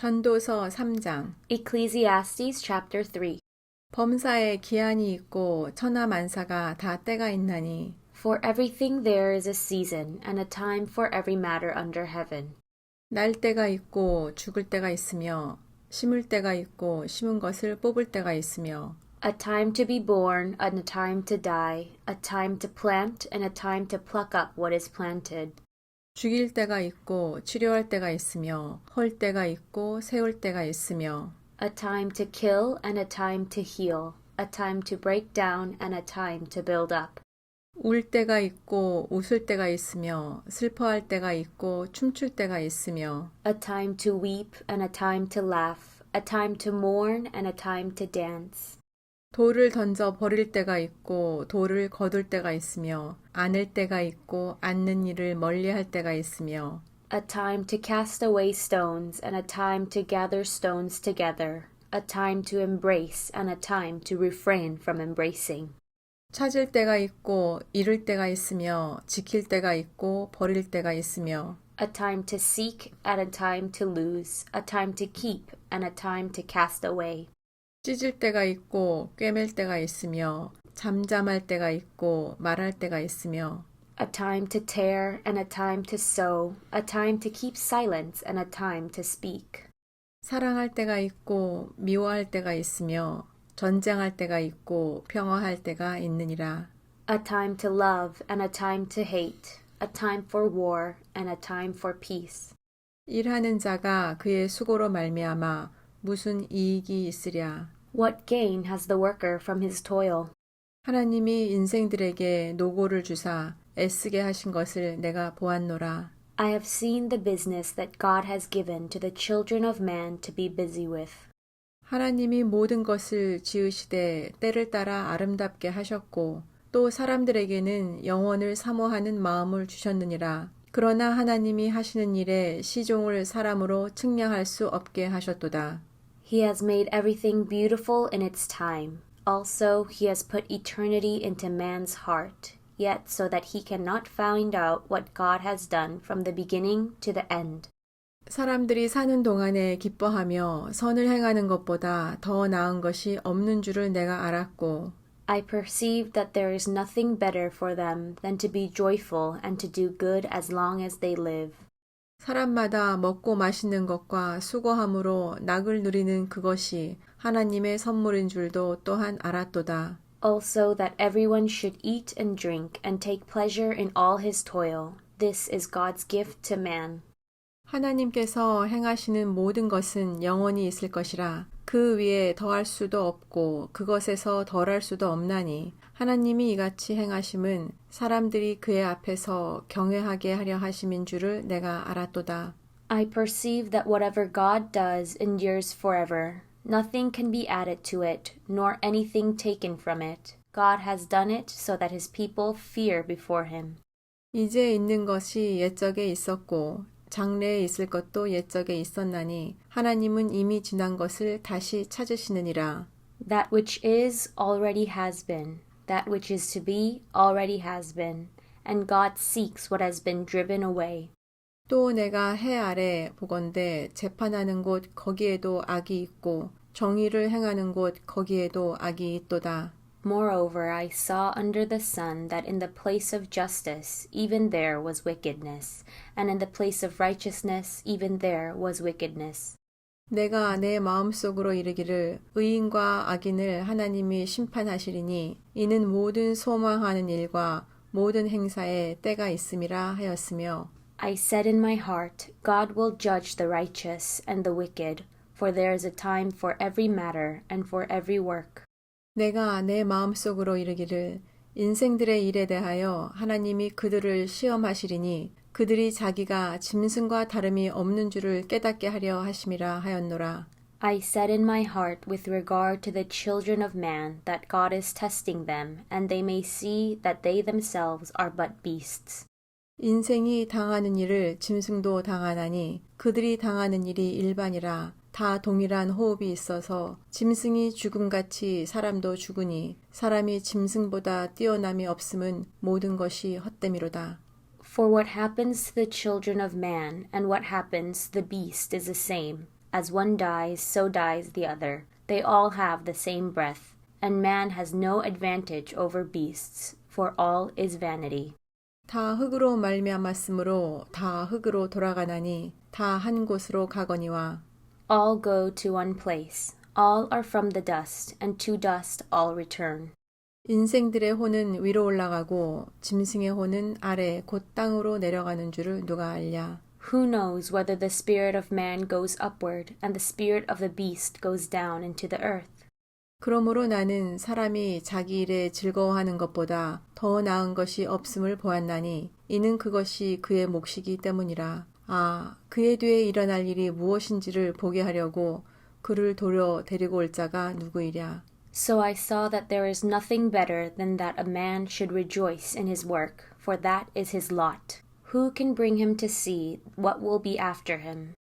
전도서 3장 Ecclesiastes chapter 3. 범사에 기한이 있고 천하 만사가 다 때가 있나니 For everything there is a season, and a time for every matter under heaven. 날 때가 있고 죽을 때가 있으며 심을 때가 있고 심은 것을 뽑을 때가 있으며 A time to be born, and a time to die, a time to plant, and a time to pluck up what is planted. 죽일 때가 있고 치료할 때가 있으며 헐 때가 있고 세울 때가 있으며 A time to kill, and a time to heal, a time to break down, and a time to build up. 울 때가 있고 웃을 때가 있으며 슬퍼할 때가 있고 춤출 때가 있으며 A time to weep, and a time to laugh, a time to mourn, and a time to dance. 돌을 던져 버릴 때가 있고 돌을 거둘 때가 있으며 안을 때가 있고 앉는 일을 멀리할 때가 있으며 A time to cast away stones, and a time to gather stones together, a time to embrace, and a time to refrain from embracing. 찾을 때가 있고 잃을 때가 있으며 지킬 때가 있고 버릴 때가 있으며 A time to seek, and a time to lose, a time to keep, and a time to cast away. 찢을 때가 있고 꿰맬 때가 있으며 잠잠할 때가 있고 말할 때가 있으며 A time to tear, and a time to sow, a time to keep silence, and a time to speak. 사랑할 때가 있고 미워할 때가 있으며 전쟁할 때가 있고 평화할 때가 있느니라 A time to love, and a time to hate, a time for war, and a time for peace. 일하는 자가 그의 수고로 말미암아 무슨 이익이 있으랴 What gain has the worker from his toil? 하나님이 인생들에게 노고를 주사 애쓰게 하신 것을 내가 보았노라 I have seen the business that God has given to the children of man to be busy with. 하나님이 모든 것을 지으시되 때를 따라 아름답게 하셨고 또 사람들에게는 영원을 사모하는 마음을 주셨느니라. 그러나 하나님이 하시는 일에 시종을 사람으로 측량할 수 없게 하셨도다. He has made everything beautiful in its time. Also, he has put eternity into man's heart, yet so that he cannot find out what God has done from the beginning to the end. 사람들이 사는 동안에 기뻐하며 선을 행하는 것보다 더 나은 것이 없는 줄을 내가 알았고 I perceive that there is nothing better for them than to be joyful and to do good as long as they live. 사람마다 먹고 마시는 것과 수고함으로 낙을 누리는 그것이 하나님의 선물인 줄도 또한 알았도다. Also, that everyone should eat and drink and take pleasure in all his toil. This is God's gift to man. 하나님께서 행하시는 모든 것은 영원히 있을 것이라 그 위에 더할 수도 없고 그것에서 덜할 수도 없나니 하나님이 이같이 행하심은 사람들이 그의 앞에서 경외하게 하려 하심인 줄을 내가 알았도다. I perceive that whatever God does endures forever. Nothing can be added to it, nor anything taken from it. God has done it so that his people fear before him. 이제 있는 것이 옛적에 있었고 장래에 있을 것도 옛적에 있었나니 하나님은 이미 지난 것을 다시 찾으시느니라. That which is already has been. That which is to be already has been. And God seeks what has been driven away. 또 내가 해 아래 보건대 재판하는 곳 거기에도 악이 있고 정의를 행하는 곳 거기에도 악이 있도다. Moreover, I saw under the sun that in the place of justice, even there was wickedness, and in the place of righteousness, even there was wickedness. 내가 내 마음속으로 이르기를 의인과 악인을 하나님이 심판하시리니 이는 모든 소망하는 일과 모든 행사에 때가 있음이라 하였으며 I said in my heart, God will judge the righteous and the wicked, for there is a time for every matter and for every work. 내가 내 마음속으로 이르기를 인생들의 일에 대하여 하나님이 그들을 시험하시리니 그들이 자기가 짐승과 다름이 없는 줄을 깨닫게 하려 하심이라 하였노라. I said in my heart with regard to the children of man that God is testing them, and they may see that they themselves are but beasts. 인생이 당하는 일을 짐승도 당하나니 그들이 당하는 일이 일반이라 다 동일한 호흡이 있어서 짐승이 죽음같이 사람도 죽으니 사람이 짐승보다 뛰어남이 없음은 모든 것이 헛됨이로다. For what happens to the children of man and what happens to the beast is the same. As one dies, so dies the other. They all have the same breath, and man has no advantage over beasts, for all is vanity. 다 흙으로 말미암았으므로 다 흙으로 돌아가나니 다 한 곳으로 가거니와 All go to one place. All are from the dust, and to dust all return. 인생들의 혼은 위로 올라가고 짐승의 혼은 아래 곧 땅으로 내려가는 줄을 누가 알랴. Who knows whether the spirit of man goes upward, and the spirit of the beast goes down into the earth? 그러므로 나는 사람이 자기 일에 즐거워하는 것보다 더 나은 것이 없음을 보았나니 이는 그것이 그의 몫이기 때문이라. 아, 그의 뒤에 일어날 일이 무엇인지를 보게 하려고 그를 도려 데리고 올 자가 누구이랴. So I saw that there is nothing better than that a man should rejoice in his work, for that is his lot. Who can bring him to see what will be after him?